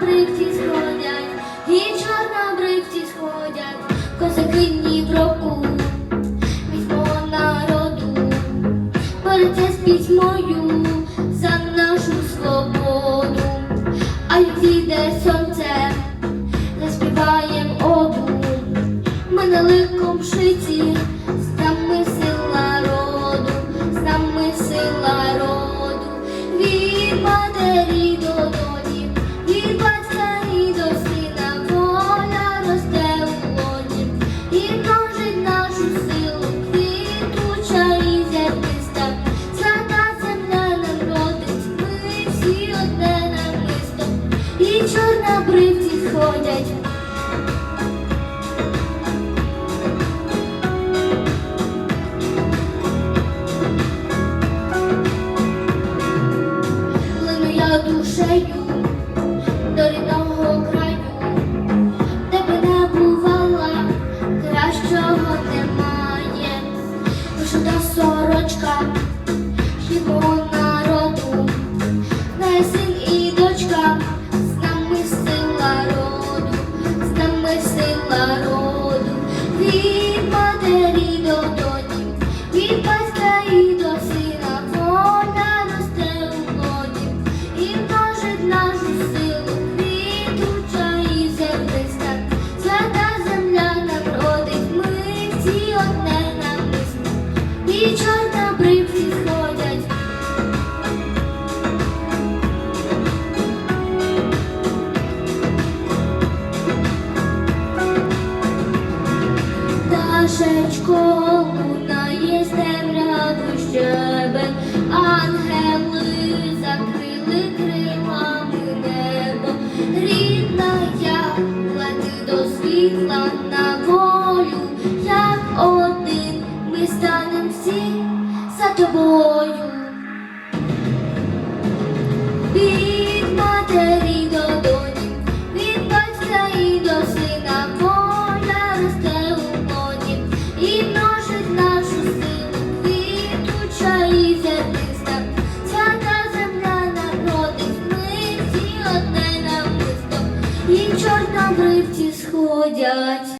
Брикті сходять, і чорна брикці сходять, козаки Дніпровку, візьмо народу, бореться з пітьмою за нашу свободу, а й зійде сонце, заспіваєм оду, ми на на бривці сходять. Sem Rodo, пташечко лунає стебля щебе, ангели закрили крилами небо, рідна я лети до світла на волю, як один ми станемо всі за тобою. judge.